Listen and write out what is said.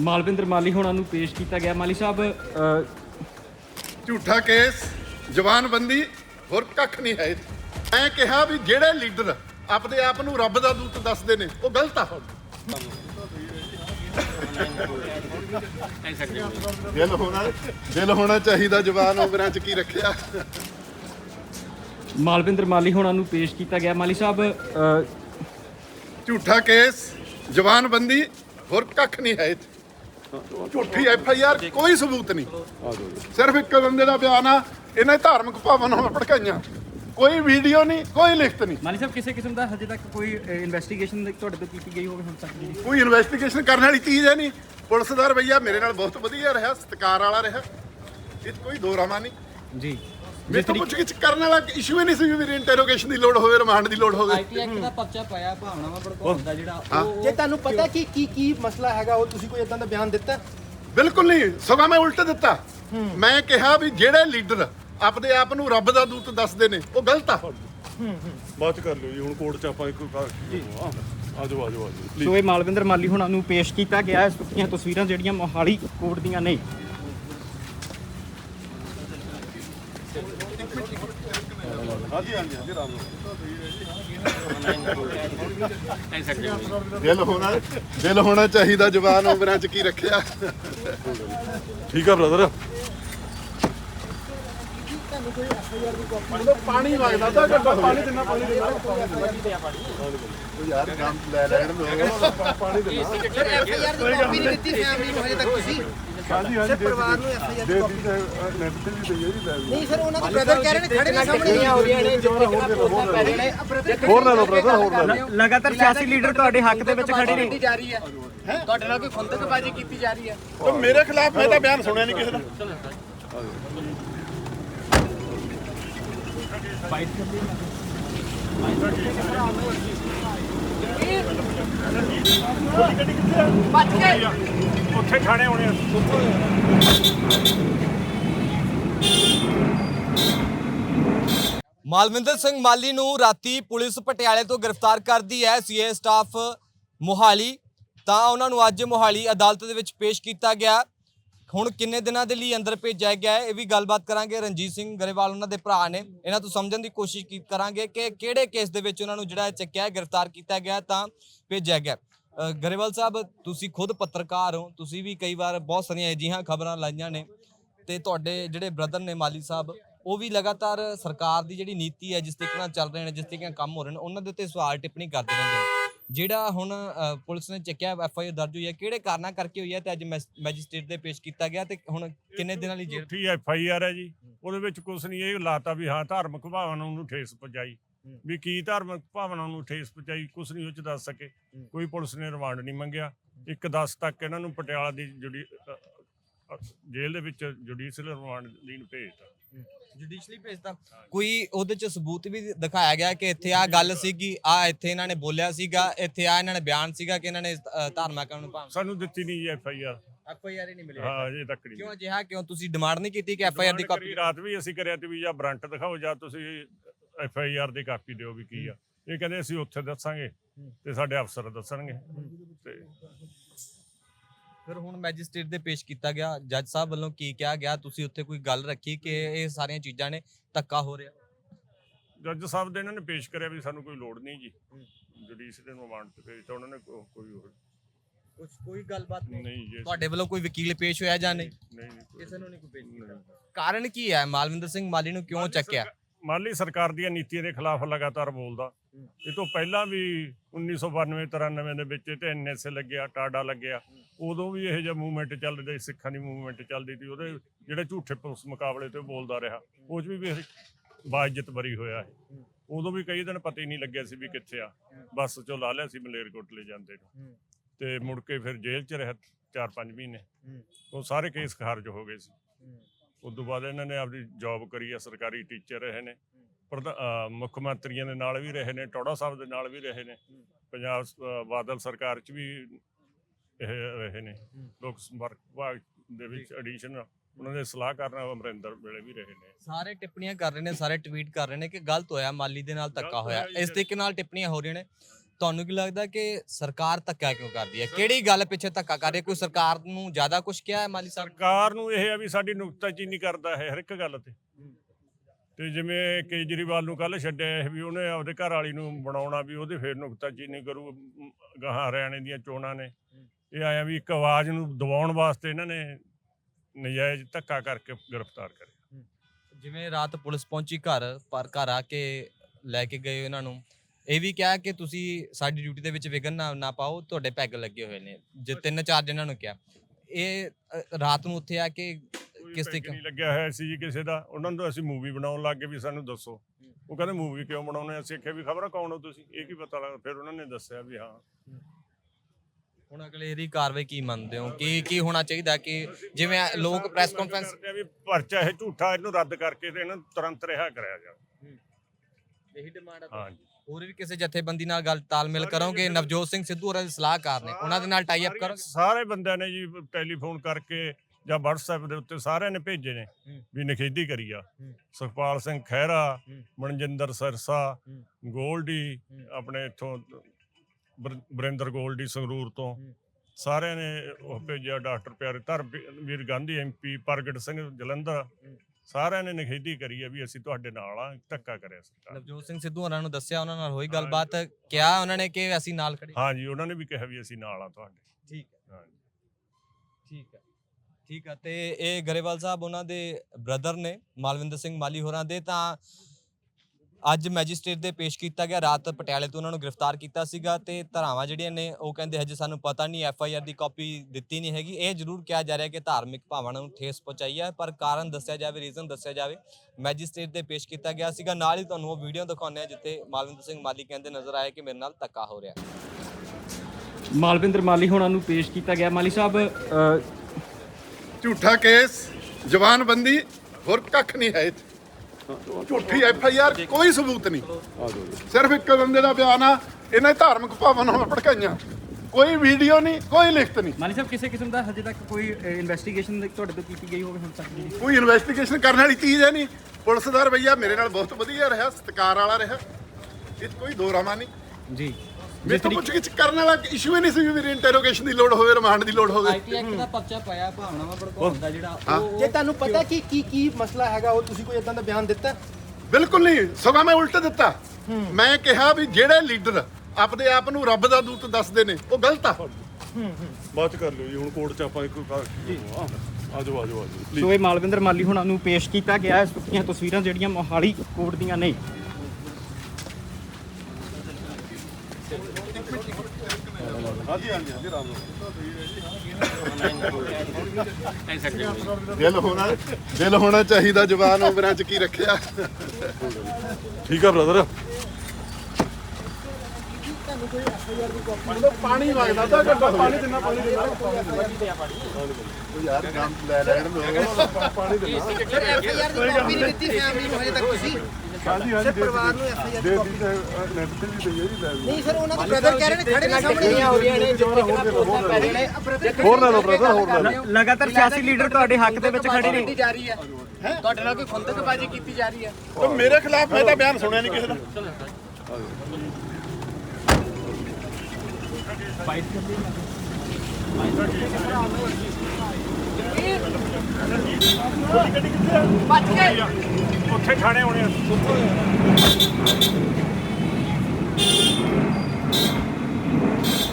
ਮਾਲਵਿੰਦਰ ਮਾਲੀ ਹੋਣਾ ਨੂੰ ਪੇਸ਼ ਕੀਤਾ ਗਿਆ। ਮਾਲੀ ਸਾਹਿਬ ਝੂਠਾ ਕੇਸ ਜਵਾਨਬੰਦੀ ਹੋਰ ਕੱਖ ਨਹੀਂ ਹੈ ਮੈਂ ਕਿਹਾ ਵੀ ਜਿਹੜੇ ਲੀਡਰ ਆਪਦੇ ਆਪ ਨੂੰ ਰੱਬ ਦਾ ਦੂਤ ਦੱਸਦੇ ਨੇ ਉਹ ਗਲਤ ਆ। ਦਿਲ ਹੋਣਾ ਦਿਲ ਹੋਣਾ ਚਾਹੀਦਾ ਜਵਾਨ ਉਮਰਾਂ ਚ ਕੀ ਰੱਖਿਆ। ਮਾਲਵਿੰਦਰ ਮਾਲੀ ਹੋਣਾ ਨੂੰ ਪੇਸ਼ ਕੀਤਾ ਗਿਆ। ਮਾਲੀ ਸਾਹਿਬ ਝੂਠਾ ਕੇਸ ਜਵਾਨਬੰਦੀ ਹੋਰ ਕੱਖ ਨਹੀਂ ਹੈ ਇੱਥੇ। ਝੂਠੀ ਐਫ ਆਈ ਆਰ ਕੋਈ ਸਬੂਤ ਨਹੀਂ। ਸਿਰਫ ਇੱਕ ਬੰਦੇ ਦਾ ਬਿਆਨ ਆ ਇਹਨੇ ਧਾਰਮਿਕ ਭਾਵਨਾਵਾਂ ਭੜਕਾਈਆਂ। ਕੋਈ ਵੀਡੀਓ ਨਹੀਂ ਕੋਈ ਲਿਖਤ ਨਹੀਂ। ਮਾਲੀ ਸਾਹਿਬ ਕਿਸੇ ਕਿਸਮ ਦਾ ਹਜੇ ਤੱਕ ਕੋਈ ਇਨਵੈਸਟੀਗੇਸ਼ਨ ਤੁਹਾਡੇ ਤੋਂ ਕੀਤੀ ਗਈ ਹੋਵੇ ਹੁਣ ਤੱਕ ਦੀ ਕੋਈ ਇਨਵੈਸਟੀਗੇਸ਼ਨ ਕਰਨ ਵਾਲੀ ਚੀਜ਼ ਹੈ ਨਹੀਂ। ਪੁਲਿਸ ਦਾ ਰਵੱਈਆ ਮੇਰੇ ਨਾਲ ਬਹੁਤ ਵਧੀਆ ਰਿਹਾ ਸਤਿਕਾਰ ਵਾਲਾ ਰਿਹਾ। ਇਹ ਕੋਈ ਦੋਰਾਮਾ ਨਹੀਂ। ਜੀ। ਮੇਰੇ ਤੋਂ ਪੁੱਛ ਗਿੱਛ ਕਰਨ ਵਾਲਾ ਇਸ਼ੂ ਹੀ ਨਹੀਂ ਸੀ ਵੀ ਮੇਰੀ ਇੰਟਰੋਗੇਸ਼ਨ ਦੀ ਲੋੜ ਹੋਵੇ ਰਿਮਾਂਡ ਦੀ ਲੋੜ ਹੋਵੇ। ਆਈਟੀ ਐਕਟ ਦਾ ਪਰਚਾ ਪਾਇਆ ਭਾਵਨਾਵਾਂ ਭੜਕਾਉਣ ਦਾ ਜਿਹੜਾ ਉਹ ਜੇ ਤੁਹਾਨੂੰ ਪਤਾ ਕਿ ਕੀ ਕੀ ਮਸਲਾ ਹੈਗਾ ਉਹ ਤੁਸੀਂ ਕੋਈ ਇਦਾਂ ਦਾ ਬਿਆਨ ਦਿੱਤਾ? ਬਿਲਕੁਲ ਨਹੀਂ। ਸਗੋਂ ਮੈਂ ਉਲਟ ਦਿੱਤਾ। ਮੈਂ ਕਿਹਾ ਵੀ ਜਿਹੜੇ ਲੀਡਰ ਆਪਦੇ ਆਪ ਨੂੰ ਰੱਬ ਦਾ ਦੂਤ ਦੱਸਦੇ ਨੇ ਉਹ ਗਲਤ ਆ। ਬਾਅਦ ਚ ਕਰ ਲਿਓ ਜੀ ਹੁਣ ਕੋਰਟ ਚ ਆਪਾਂ ਇੱਕ ਆ ਜਾਓ ਆ ਜਾਓ ਆ ਜਾਓ ਸੋ ਇਹ ਮਾਲਵਿੰਦਰ ਮਾਲੀ ਹੋਣਾ ਨੂੰ ਪੇਸ਼ ਕੀਤਾ ਗਿਆ ਇਸ ਦੀਆਂ ਤਸਵੀਰਾਂ ਜਿਹੜੀਆਂ ਮੋਹਾਲੀ ਕੋਰਟ ਦੀਆਂ ਨੇ। ਹਾਂਜੀ ਹਾਂਜੀ ਹਾਂਜੀ ਰਾਮ ਦਿਲ ਹੋਣਾ ਦਿਲ ਹੋਣਾ ਚਾਹੀਦਾ ਜਵਾਨ ਉਮਰਾਂ ਚ ਕੀ ਰੱਖਿਆ। ਠੀਕ ਆ ਬ੍ਰਦਰ ਪਾਣੀ ਵਗਦਾ ਤਾਂ ਘੰਟਾ ਪਾਣੀ ਦਿੰਨਾ ਪਾਣੀ ਦਿੰਨਾ ਯਾਰ ਕੰਮ ਲੈ ਲੈਣ ਦੋ। ਪਾਣੀ ਦਿੰਨਾ ਸਰ ਐਫ ਆਈ ਆਰ ਦੀ ਕਾਪੀ ਨਹੀਂ ਦਿੱਤੀ ਫੈਮਿਲੀ ਨੂੰ ਹਜੇ ਤੱਕ ਤੁਸੀਂ। ਹਾਂਜੀ ਹਾਂਜੀ ਸਰ ਪਰਿਵਾਰ ਨੂੰ ਐਫ ਆਈ ਆਰ ਦੀ ਕਾਪੀ ਤੇ। ਨਹੀਂ ਸਰ ਉਹਨਾਂ ਦੇ ਬ੍ਰਦਰ ਕਹਿ ਰਹੇ ਨੇ ਖੜੇ ਨੇ ਸਾਹਮਣੇ। ਹੋ ਰਹੀਆਂ ਨੇ ਹੋਰ ਲੈ ਲਓ ਬ੍ਰਦਰ ਹੋਰ ਲੈ ਲਓ। ਲਗਾਤਾਰ ਸਿਆਸੀ ਲੀਡਰ ਤੁਹਾਡੇ ਹੱਕ ਦੇ ਵਿੱਚ ਖੜੇ ਨੇ। ਜਾ ਰਹੀ ਹੈ? ਤੁਹਾਡੇ ਨਾਲ ਕੋਈ ਖੁੰਦਕਬਾਜ਼ੀ ਕੀਤੀ ਜਾ ਰਹੀ ਹੈ? ਉਹ ਮੇਰੇ ਖਿਲਾਫ ਮੈਂ ਤਾਂ ਬਿਆਨ ਸੁਣਿਆ ਨਹੀਂ ਕਿਸੇ ਦਾ। ਉੱਥੇ ਥਾਣੇ ਆਉਣੇ ਆ। ਮਾਲਵਿੰਦਰ ਸਿੰਘ ਮਾਲੀ ਨੂੰ ਰਾਤੀ ਪੁਲਿਸ ਪਟਿਆਲੇ ਤੋਂ ਗ੍ਰਿਫਤਾਰ ਕਰਦੀ ਹੈ ਸੀਏ ਸਟਾਫ ਮੋਹਾਲੀ। ਤਾਂ ਉਹਨਾਂ ਨੂੰ ਅੱਜ ਮੋਹਾਲੀ ਅਦਾਲਤ ਦੇ ਵਿੱਚ ਪੇਸ਼ ਕੀਤਾ ਗਿਆ। ਹੁਣ ਕਿੰਨੇ ਦਿਨਾਂ ਦੇ ਲਈ ਅੰਦਰ ਭੇਜਿਆ ਗਿਆ ਹੈ ਇਹ ਵੀ ਗੱਲਬਾਤ ਕਰਾਂਗੇ। ਰਣਜੀਤ ਸਿੰਘ ਗਰੇਵਾਲ ਉਹਨਾਂ ਦੇ ਭਰਾ ਨੇ। ਇਹਨਾਂ ਤੋਂ ਸਮਝਣ ਦੀ ਕੋਸ਼ਿਸ਼ ਕੀ ਕਰਾਂਗੇ ਕਿ ਕਿਹੜੇ ਕੇਸ ਦੇ ਵਿੱਚ ਉਹਨਾਂ ਨੂੰ ਜਿਹੜਾ ਹੈ ਚੱਕਿਆ ਹੈ, ਗ੍ਰਿਫਤਾਰ ਕੀਤਾ ਗਿਆ ਹੈ ਤਾਂ ਭੇਜਿਆ ਗਿਆ। ਅ, ਗਰੇਵਾਲ ਸਾਹਿਬ, ਤੁਸੀਂ ਖੁਦ ਪੱਤਰਕਾਰ ਹੋ, ਤੁਸੀਂ ਵੀ ਕਈ ਵਾਰ ਬਹੁਤ ਸਾਰੀਆਂ ਅਜਿਹੀਆਂ ਖਬਰਾਂ ਲਾਈਆਂ ਨੇ ਤੇ ਤੁਹਾਡੇ ਜਿਹੜੇ ਬ੍ਰਦਰ ਨੇ ਮਾਲੀ ਸਾਹਿਬ, ਉਹ ਵੀ ਲਗਾਤਾਰ ਸਰਕਾਰ ਦੀ ਜਿਹੜੀ ਨੀਤੀ ਹੈ, ਜਿਸ ਤਰੀਕੇ ਨਾਲ ਚੱਲ ਰਹੇ ਨੇ, ਜਿਸ ਤਰੀਕੇ ਨਾਲ ਕੰਮ ਹੋ ਰਹੇ ਨੇ, ਉਹਨਾਂ ਦੇ ਉੱਤੇ ਸਵਾਲ ਟਿੱਪਣੀ ਕਰਦੇ ਰਹਿੰਦੇ ਨੇ। ਜਿਹੜਾ ਹੁਣ ਪੁਲਿਸ ਨੇ ਚੱਕਿਆ, ਐਫ ਆਈ ਆਰ ਦਰਜ ਹੋਈ ਹੈ, ਕਿਹੜੇ ਕਾਰਨਾਂ ਕਰਕੇ ਹੋਈ ਹੈ ਤੇ ਅੱਜ ਮੈਜਿਸਟ੍ਰੇਟ ਦੇ ਪੇਸ਼ ਕੀਤਾ ਗਿਆ ਤੇ ਹੁਣ ਕਿੰਨੇ ਦਿਨਾਂ ਲਈ ਜੇਲ੍ਹ ਝੂਠੀ ਐਫ ਆਈ ਆਰ ਹੈ ਜੀ, ਉਹਦੇ ਵਿੱਚ ਕੁਝ ਨਹੀਂ, ਇਹ ਲਾਤਾ ਵੀ ਹਾਂ, ਧਾਰਮਿਕ ਭਾਵਨਾ ਨੂੰ ਠੇਸ ਪਹੁੰਚਾਈ ਵੀ ਕੀ ਧਾਰਮਿਕ ਭਾਵਨਾ ਨੂੰ ਠੇਸ ਪਹੁੰਚਾਈ ਕੁਝ ਨਹੀਂ ਉਹ ਚ ਦੱਸ ਸਕੇ। ਕੋਈ ਪੁਲਿਸ ਨੇ ਰਿਮਾਂਡ ਨਹੀਂ ਮੰਗਿਆ। ਇੱਕ 10 ਤੱਕ ਇਹਨਾਂ ਨੂੰ ਪਟਿਆਲਾ ਦੀ ਜੁਡੀ ਜੇਲ੍ਹ ਦੇ ਵਿੱਚ ਜੁਡੀਸ਼ੀਅਲ ਰਿਮਾਂਡ ਲਈ ਨੂੰ ਭੇਜਤਾ ਜੁਡੀਸ਼ਲੀ ਭੇਜਤਾ? ਕੋਈ ਉਹਦੇ ਚ ਸਬੂਤ ਵੀ ਦਿਖਾਇਆ ਗਿਆ ਕਿ ਇੱਥੇ ਆ ਗੱਲ ਸੀਗੀ ਆ ਇੱਥੇ ਇਹਨਾਂ ਨੇ ਬੋਲਿਆ ਸੀਗਾ ਇੱਥੇ ਆ ਇਹਨਾਂ ਨੇ ਬਿਆਨ ਸੀਗਾ ਕਿ ਇਹਨਾਂ ਨੇ ਧਾਰਮਿਕ ਨੂੰ ਭਾਵ ਸਾਨੂੰ ਦਿੱਤੀ ਨਹੀਂ F I R. F I R ਹੀ ਨਹੀਂ ਮਿਲੀ। ਹਾਂ ਅਜੇ ਤੱਕ ਨਹੀਂ ਕਿਉਂ ਅਜਿਹਾ ਕਿਉਂ? ਤੁਸੀਂ ਡਿਮਾਂਡ ਨਹੀਂ ਕੀਤੀ ਕਿ ਐਫ ਆਈ ਆਰ ਦੀ ਕਾਪੀ ਰਾਤ ਵੀ ਅਸੀਂ ਕਰਿਆ ਤੇ ਵੀ ਜਾਂ ਬਰੰਟ ਦਿਖਾਓ ਜਾਂ ਤੁਸੀਂ ਐਫ ਆਈ ਆਰ ਦੀ ਕਾਪੀ ਦਿਓ ਵੀ ਕੀ ਆ। ਇਹ ਕਹਿੰਦੇ ਅਸੀਂ ਉੱਥੇ ਦੱਸਾਂਗੇ ਤੇ ਸਾਡੇ ਅਫਸਰ ਦੱਸਣਗੇ। ਤੇ ਫਿਰ ਹੁਣ ਮੈਜਿਸਟ੍ਰੇਟ ਦੇ ਪੇਸ਼ ਕੀਤਾ ਗਿਆ। ਜੱਜ ਸਾਹਿਬ ਵੱਲੋਂ ਕੀ ਕਿਹਾ ਗਿਆ? ਤੁਸੀਂ ਉੱਥੇ ਕੋਈ ਗੱਲ ਰੱਖੀ ਕਿ ਇਹ ਸਾਰੀਆਂ ਚੀਜ਼ਾਂ ਨੇ ਧੱਕਾ ਹੋ ਰਿਹਾ? ਜੱਜ ਸਾਹਿਬ ਦੇ ਇਹਨਾਂ ਨੇ ਪੇਸ਼ ਕਰਿਆ ਵੀ ਸਾਨੂੰ ਕੋਈ ਲੋੜ ਨਹੀਂ ਜੀ। ਜੁਡੀਸ਼ੀਅਲ ਰਿਮਾਂਡ ਤੇ ਭੇਜਤਾ ਉਹਨਾਂ ਨੇ ਕੋ- ਕੋਈ ਹੋਰ ਕੁਝ ਕੋਈ ਗੱਲਬਾਤ ਨਹੀਂ। ਜੀ। ਤੁਹਾਡੇ ਵੱਲੋਂ ਕੋਈ ਵਕੀਲ ਪੇਸ਼ ਹੋਇਆ ਜਾਂ ਨਹੀਂ? ਨਹੀਂ ਨਹੀਂ ਕੋਈ- ਕਿਸੇ ਨੂੰ ਨਹੀਂ ਕੋਈ ਪੇਸ਼ ਕਾਰਨ ਕੀ ਹੈ? ਮਾਲਵਿੰਦਰ ਸਿੰਘ ਮਾਲੀ ਨੂੰ ਕਿਉਂ ਚੱਕਿਆ? ਮਾਲੀ ਸਰਕਾਰ ਦੀਆਂ ਨੀਤੀਆਂ ਦੇ ਖਿਲਾਫ ਲਗਾਤਾਰ ਬੋਲਦਾ। ਇਹ ਤੋਂ ਪਹਿਲਾਂ ਵੀ 1992 93 ਦੇ ਵਿੱਚ ਤੇ ਐਨਐਸਏ ਲੱਗਿਆ ਟਾਡਾ ਲੱਗਿਆ। ਉਦੋਂ ਵੀ ਇਹ ਜਿਹਾ ਮੂਵਮੈਂਟ ਚੱਲਦਾ ਸੀ ਸਿੱਖਾਂ ਦੀ ਮੂਵਮੈਂਟ ਚੱਲਦੀ ਸੀ ਉਹਦੇ ਜਿਹੜੇ ਝੂਠੇ ਪੁਲਿਸ ਮੁਕਾਬਲੇ ਤੇ ਬੋਲਦਾ ਰਿਹਾ। 'ਚ ਵੀ ਵੀ ਬਾਇਜ਼ਤ ਬਰੀ ਹੋਇਆ ਹੈ। ਉਦੋਂ ਵੀ ਕਈ ਦਿਨ ਪਤਾ ਹੀ ਨਹੀਂ ਲੱਗਿਆ ਸੀ ਵੀ ਕਿੱਥੇ ਆ। ਬੱਸ ਚੋਂ ਲਾ ਲਿਆ ਸੀ ਮਲੇਰਕੋਟਲੇ ਜਾਂਦੇ ਨੂੰ। ਤੇ ਮੁੜ ਕੇ ਫਿਰ ਜੇਲ੍ਹ 'ਚ ਰਿਹਾ 4-5 ਮਹੀਨੇ। ਉਹ ਸਾਰੇ ਕੇਸ ਖਾਰਜ ਹੋ ਗਏ ਸੀ। ਉਸ ਤੋਂ ਬਾਅਦ ਇਹਨਾਂ ਨੇ ਆਪਦੀ ਜੌਬ ਕਰੀ ਆ ਸਰਕਾਰੀ ਟੀਚਰ ਰਹੇ ਨੇ। ਮੁੱਖ ਮੰਤਰੀਆਂ ਦੇ ਨਾਲ ਵੀ ਰਹੇ ਨੇ ਟੌੜਾ ਸਾਹਿਬ ਦੇ ਨਾਲ ਵੀ ਰਹੇ ਨੇ। ਪੰਜਾਬ ਬਾਦਲ ਸਰਕਾਰ 'ਚ ਵੀ ਇਹ ਰਹੇ ਨੇ। ਲੋਕ ਸੰਪਰਕ ਵਿਭਾਗ ਦੇ ਵਿੱਚ ਐਡੀਸ਼ਨ ਉਹਨਾਂ ਦੇ ਸਲਾਹਕਾਰ ਨਾਲ ਅਮਰਿੰਦਰ ਵੇਲੇ ਵੀ ਰਹੇ ਨੇ। ਸਾਰੇ ਟਿੱਪਣੀਆਂ ਕਰ ਰਹੇ ਨੇ ਸਾਰੇ ਟਵੀਟ ਕਰ ਰਹੇ ਨੇ ਕਿ ਗਲਤ ਹੋਇਆ ਮਾਲੀ ਦੇ ਨਾਲ ਧੱਕਾ ਹੋਇਆ। ਇਸ। ਤਰੀਕੇ ਨਾਲ ਟਿੱਪਣੀਆਂ ਹੋ ਰਹੀਆਂ ਨੇ। ਤੁਹਾਨੂੰ ਕੀ ਲੱਗਦਾ ਕਿ ਸਰਕਾਰ ਧੱਕਾ ਕਿਉਂ ਕਰਦੀ ਹੈ? ਕਿਹੜੀ ਗੱਲ ਪਿੱਛੇ ਧੱਕਾ ਕਰ ਰਹੀ ਹੈ? ਕੋਈ ਸਰਕਾਰ ਨੂੰ ਜ਼ਿਆਦਾ ਕੁਝ ਕਿਹਾ ਹੈ ਮਾਲੀ ਸਾਹਿਬ? ਸਰਕਾਰ ਨੂੰ ਇਹ ਆ ਵੀ ਸਾਡੀ ਨੁਕਤਾਚੀਨੀ ਕਰਦਾ ਹੈ ਹਰ ਇੱਕ ਗੱਲ ਤੇ। ਤੇ ਜਿਵੇਂ ਕੇਜਰੀਵਾਲ ਨੂੰ ਕੱਲ ਛੱਡਿਆ ਇਹ ਵੀ ਉਹਨੇ ਆਪਦੇ ਘਰ ਵਾਲੀ ਨੂੰ ਬਣਾਉਣਾ ਵੀ ਉਹਦੇ ਫੇਰ ਨੁਕਤਾਚੀਨੀ ਕਰੂ ਗਾਹਾਂ ਹਰਿਆਣੇ ਦੀਆਂ ਚੋਣਾਂ ਨੇ। ਇਹ ਆਇਆ ਵੀ ਇੱਕ ਆਵਾਜ਼ ਨੂੰ ਦਬਾਉਣ ਵਾਸਤੇ ਇਹਨਾਂ ਨੇ ਨਜਾਇਜ਼ ਧੱਕਾ ਕਰਕੇ ਗ੍ਰਿਫਤਾਰ ਕਰਿਆ। ਜਿਵੇਂ ਰਾਤ ਪੁਲਿਸ ਪਹੁੰਚੀ ਘਰ ਪਰ ਘਰ ਆ ਕੇ ਲੈ ਕੇ ਗਏ ਇਹਨਾਂ ਨੂੰ। ਇਹ ਵੀ ਕਿਹਾ ਕਿ ਤੁਸੀਂ ਸਾਡੀ ਡਿਊਟੀ ਦੇ ਵਿੱਚ ਵਿਘਨ ਨਾ ਨਾ ਪਾਓ ਤੁਹਾਡੇ ਪੈਗ ਲੱਗੇ ਹੋਏ ਨੇ। ਜੇ ਤਿੰਨ ਚਾਰ ਦਿਨਾਂ ਨੂੰ ਕਿਹਾ। ਇਹ ਅ, ਰਾਤ ਨੂੰ ਉੱਥੇ ਆ ਕੇ ਕਿਸ ਤਰੀਕੇ ਨਹੀਂ ਲੱਗਿਆ ਹੋਇਆ ਸੀ ਜੀ ਕਿਸੇ ਦਾ। ਉਹਨਾਂ ਨੂੰ ਅਸੀਂ ਮੂਵੀ ਬਣਾਉਣ ਲੱਗ ਗਏ ਵੀ ਸਾਨੂੰ ਦੱਸੋ। ਉਹ ਕਹਿੰਦੇ ਮੂਵੀ ਕਿਉਂ ਬਣਾਉਣੇ ਅਸੀਂ ਆਖਿਆ ਵੀ ਖਬਰ ਕੌਣ ਹੋ ਤੁਸੀਂ? ਇਹ ਕੀ ਪਤਾ ਲੱਗਾ? ਫਿਰ ਉਹਨਾਂ ਨੇ ਦੱਸਿਆ ਵੀ ਹਾਂ। ਹੁਣ ਅਗਲੇ ਇਹਦੀ ਕਾਰਵਾਈ ਕੀ ਮੰਨਦੇ ਹੋ? ਕੀ ਕੀ ਹੋਣਾ ਚਾਹੀਦਾ ਕਿ ਜਿਵੇਂ ਲੋਕ ਪ੍ਰੈਸ ਕਾਨਫਰੰਸ ਕਰਦੇ ਆ ਵੀ ਪਰਚਾ ਇਹ ਝੂਠਾ ਇਹਨੂੰ ਰੱਦ ਕਰਕੇ ਤੇ ਇਹਨਾਂ ਨੂੰ ਤੁਰੰਤ ਰਿਹਾ ਕਰਿਆ ਜਾਵੇ। ਇਹੀ ਡਿਮਾਂਡ ਹਾਂਜੀ ਹੋਰ ਵੀ ਕਿਸੇ ਜਥੇਬੰਦੀ ਨਾਲ ਗੱਲ ਤਾਲਮੇਲ ਕਰੋਗੇ ਨਵਜੋਤ ਸਿੰਘ ਸਿੱਧੂ ਹੋਰਾਂ ਦੇ ਸਲਾਹਕਾਰ ਨੇ ਉਹਨਾਂ ਦੇ ਨਾਲ ਟਾਈ ਅਪ ਕਰੋਗੇ ਸਾਰੇ ਬੰਦਿਆਂ ਨੇ ਜੀ ਟੈਲੀਫੋਨ ਕਰਕੇ ਜਾਂ WhatsApp ਦੇ ਉੱਤੇ ਸਾਰਿਆਂ ਨੇ ਭੇਜੇ ਨੇ। ਵੀ ਨਖੇਦੀ ਕਰੀ ਆ। ਸੁਖਪਾਲ ਸਿੰਘ ਖਹਿਰਾ। ਮਨਜਿੰਦਰ ਸਰਸਾ। ਗੋਲਡੀ। ਆਪਣੇ ਇੱਥੋਂ ਬਰ- ਬਰਿੰਦਰ ਗੋਲਡੀ ਸੰਗਰੂਰ ਤੋਂ। ਸਾਰਿਆਂ ਨੇ ਉਹ ਭੇਜਿਆ ਡਾਕਟਰ ਪਿਆਰੇ ਧਰਮਵੀਰ ਗਾਂਧੀ ਐਮਪੀ ਪ੍ਰਗਟ ਸਿੰਘ ਜਲੰਧਰ ਸਾਰਿਆਂ ਨੇ ਨਖੇਦੀ ਕਰੀ ਆ ਵੀ ਅਸੀਂ ਤੁਹਾਡੇ ਨਾਲ ਆ ਧੱਕਾ ਕਰਿਆ ਸਰਕਾਰ ਨੇ। ਨਵਜੋਤ ਸਿੰਘ ਸਿੱਧੂ ਹੋਰਾਂ ਨੂੰ ਦੱਸਿਆ ਉਹਨਾਂ ਨਾਲ ਹੋਈ ਗੱਲਬਾਤ ਕਿਹਾ ਉਹਨਾਂ ਨੇ ਕਿ ਅਸੀਂ ਨਾਲ ਖੜੇ। ਹਾਂਜੀ ਉਹਨਾਂ ਨੇ ਵੀ ਕਿਹਾ ਵੀ ਅਸੀਂ ਨਾਲ ਆ ਤੁਹਾਡੇ। ਠੀਕ ਹੈ। ਹਾਂਜੀ ਠੀਕ ਹੈ। ਠੀਕ ਹੈ ਤੇ ਇਹ ਗਰੇਵਾਲ ਸਾਹਿਬ ਉਹਨਾਂ ਦੇ ਬ੍ਰਦਰ ਨੇ ਮਾਲਵਿੰਦਰ ਸਿੰਘ ਮਾਲੀ ਹੋਰਾਂ ਦੇ ਤਾਂ ਅੱਜ ਮੈਜਿਸਟ੍ਰੇਟ ਦੇ ਪੇਸ਼ ਕੀਤਾ ਗਿਆ। ਰਾਤ ਪਟਿਆਲੇ ਤੋਂ ਉਹਨਾਂ ਨੂੰ ਗ੍ਰਿਫਤਾਰ ਕੀਤਾ ਸੀਗਾ ਤੇ ਧਾਰਾਵਾਂ ਜਿਹੜੀਆਂ ਨੇ ਉਹ ਕਹਿੰਦੇ ਹਜੇ ਸਾਨੂੰ ਪਤਾ ਨਹੀਂ ਐਫ ਆਈ ਆਰ ਦੀ ਕਾਪੀ ਦਿੱਤੀ ਨਹੀਂ ਹੈਗੀ। ਇਹ ਜ਼ਰੂਰ ਕਿਹਾ ਜਾ ਰਿਹਾ ਕਿ ਧਾਰਮਿਕ ਭਾਵਨਾ ਨੂੰ ਠੇਸ ਪਹੁੰਚਾਈ ਹੈ ਪਰ ਕਾਰਨ ਦੱਸਿਆ ਜਾਵੇ ਰੀਜ਼ਨ ਦੱਸਿਆ ਜਾਵੇ ਮੈਜਿਸਟ੍ਰੇਟ ਦੇ ਪੇਸ਼ ਕੀਤਾ ਗਿਆ ਸੀਗਾ। ਨਾਲ ਹੀ ਤੁਹਾਨੂੰ ਉਹ ਵੀਡੀਓ ਦਿਖਾਉਂਦੇ ਆ ਜਿੱਥੇ ਮਾਲਵਿੰਦਰ ਸਿੰਘ ਮਾਲੀ ਕਹਿੰਦੇ ਨਜ਼ਰ ਆਏ ਕਿ ਮੇਰੇ ਨਾਲ ਧੱਕਾ ਹੋ ਰਿਹਾ। ਮਾਲਵਿੰਦਰ ਮਾਲੀ ਹੋਣਾ ਨੂੰ ਪੇਸ਼ ਕੀਤਾ ਗਿਆ। ਮਾਲੀ ਸਾਹਿਬ ਝੂਠਾ ਕੇਸ ਜਵਾਨਬੰਦੀ ਹੋਰ ਕੱਖ ਨਹੀਂ ਹੈ ਇੱਥੇ। ਝੂਠੀ ਐਫ ਆਈ ਆਰ ਕੋਈ ਸਬੂਤ ਨਹੀਂ। ਸਿਰਫ ਇੱਕ ਬੰਦੇ ਦਾ ਬਿਆਨ ਆ ਇਹਨੇ ਧਾਰਮਿਕ ਭਾਵਨਾਵਾਂ ਭੜਕਾਈਆਂ। ਕੋਈ ਵੀਡੀਓ ਨਹੀਂ ਕੋਈ ਲਿਖਤ ਨਹੀਂ। ਮਾਲੀ ਸਾਹਿਬ ਕਿਸੇ ਕਿਸਮ ਦਾ ਹਜੇ ਤੱਕ ਕੋਈ ਇਨਵੈਸਟੀਗੇਸ਼ਨ ਤੁਹਾਡੇ ਤੋਂ ਕੀਤੀ ਗਈ ਹੋਵੇ ਹੁਣ ਤੱਕ ਜੀ ਕੋਈ ਇਨਵੈਸਟੀਗੇਸ਼ਨ ਕਰਨ ਵਾਲੀ ਚੀਜ਼ ਹੈ ਨਹੀਂ। ਪੁਲਿਸ ਦਾ ਰਵੱਈਆ ਮੇਰੇ ਨਾਲ ਬਹੁਤ ਵਧੀਆ ਰਿਹਾ ਸਤਿਕਾਰ ਵਾਲਾ ਰਿਹਾ। ਇਹ ਕੋਈ ਦੋ ਰਾਮਾ ਨਹੀਂ। ਜੀ। ਮੇਰੇ ਤੋਂ ਪੁੱਛ ਗਿੱਛ ਕਰਨ ਵਾਲਾ ਇਸ਼ੂ ਹੀ ਨਹੀਂ ਸੀ ਵੀ ਮੇਰੀ ਇੰਟਰੋਗੇਸ਼ਨ ਦੀ ਲੋੜ ਹੋਵੇ ਰਿਮਾਂਡ ਦੀ ਲੋੜ ਹੋਵੇ। ਆਈਟੀ ਐਕਟ ਦਾ ਪਰਚਾ ਪਾਇਆ ਭਾਵਨਾਵਾਂ ਭੜਕਾਉਣ ਦਾ ਜਿਹੜਾ ਉਹ ਜੇ ਤੁਹਾਨੂੰ ਪਤਾ ਕਿ ਕੀ ਕੀ ਮਸਲਾ ਹੈਗਾ ਉਹ ਤੁਸੀਂ ਕੋਈ ਇਦਾਂ ਦਾ ਬਿਆਨ ਦਿੱਤਾ? ਬਿਲਕੁਲ ਨਹੀਂ ਸਗੋਂ ਮੈਂ ਉਲਟ ਦਿੱਤਾ। ਮੈਂ ਕਿਹਾ ਵੀ ਜਿਹੜੇ ਲੀਡਰ ਆਪਦੇ ਆਪ ਨੂੰ ਰੱਬ ਦਾ ਦੂਤ ਦੱਸਦੇ ਨੇ ਉਹ ਗਲਤ ਆ। ਬਾਅਦ ਚ ਕਰ ਲਿਓ ਜੀ ਹੁਣ ਕੋਰਟ ਚ ਆਪਾਂ ਇੱਕ ਆਜੋ ਆਜੋ ਆਜੋ ਸੋ ਇਹ ਮਾਲਵਿੰਦਰ ਮਾਲੀ ਹੋਣਾ ਨੂੰ ਪੇਸ਼ ਕੀਤਾ ਗਿਆ ਹੈ ਸੁੱਕੀਆਂ ਤਸਵੀਰਾਂ ਜਿਹੜੀਆਂ ਮੋਹਾਲੀ ਕੋਰਟ ਦੀਆਂ ਨੇ। ਹਾਂਜੀ ਹਾਂਜੀ ਹਾਂਜੀ ਰਾਮ ਦਿਲ ਹੋਣਾ ਦਿਲ ਹੋਣਾ ਚਾਹੀਦਾ ਜਵਾਨ ਉਮਰਾਂ ਚ ਕੀ ਰੱਖਿਆ। ਠੀਕ ਆ ਬ੍ਰਦਰ ਪਾਣੀ ਮੰਗਦਾ ਤਾਂ ਘੱਟਾ ਪਾਣੀ ਦਿੰਨਾ ਪਾਣੀ ਦਿੰਨਾ। ਯਾਰ ਨਾਮ ਲੈ ਲੈਣ ਦੋ। ਪਾਣੀ ਦਿੰਨਾ। ਫਿਰ ਐਫ ਆਈ ਆਰ ਦੀ ਕਾਪੀ ਨਹੀਂ ਦਿੱਤੀ ਫੈਮਿਲੀ ਨੂੰ ਹਜੇ ਤੱਕ ਤੁਸੀਂ ਹਾਂਜੀ ਹਾਂਜੀ ਸਿਰ ਪਰਿਵਾਰ ਨੂੰ ਐਫ ਆਈ ਆਰ ਦੀ ਦੇ ਕਾਪੀ। ਦਿੱਤੇ ਨੈਟ ਤੇ ਵੀ ਦਈਏ ਜੀ ਲੈ ਲਓ। ਨਹੀਂ ਸਰ ਉਹਨਾਂ ਦੇ ਬ੍ਰਦਰ ਕਹਿ ਰਹੇ ਨੇ ਖੜੇ ਨੇ ਸਾਹਮਣੇ। ਹੋ ਰਹੀਆਂ ਨੇ ਹੋਰ ਲੈ ਲਓ ਬ੍ਰਦਰ ਹੋਰ ਲੈ ਲਓ ਲਗਾਤਾਰ ਸਿਆਸੀ ਲੀਡਰ ਤੁਹਾਡੇ ਹੱਕ ਦੇ ਵਿੱਚ ਖੜੇ ਨੇ। ਜਾ ਰਹੀ ਹੈ। ਤੁਹਾਡੇ ਨਾਲ ਕੋਈ ਖੁੰਦਕਬਾਜ਼ੀ ਕੀਤੀ ਜਾ ਰਹੀ ਹੈ? ਤੇ ਮੇਰੇ ਖਿਲਾਫ ਮੈਂ ਤਾਂ ਬਿਆਨ ਸੁਣਿਆ ਨਹੀਂ ਕਿਸੇ ਦਾ। ਉੱਥੇ ਥਾਣੇ ਹੋਣੇ ਆ।